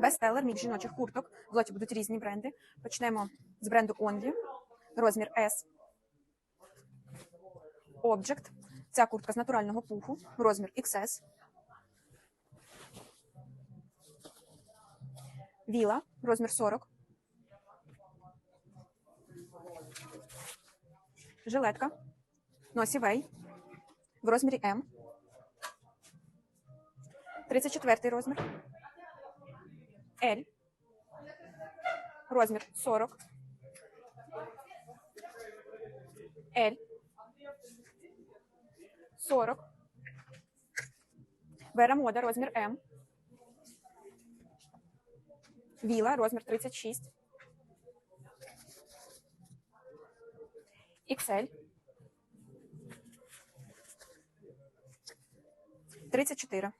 Бестселер мікс жіночих курток. В лоті будуть різні бренди. Почнемо з бренду Only. Розмір S. Object. Ця куртка з натурального пуху. Розмір XS. Віла. Розмір 40. Жилетка. Носівей. В розмірі М. 34 розмір. L. Розмір 40. L. 40. Вера мода, розмір М. Віла, розмір 36. XL. 34.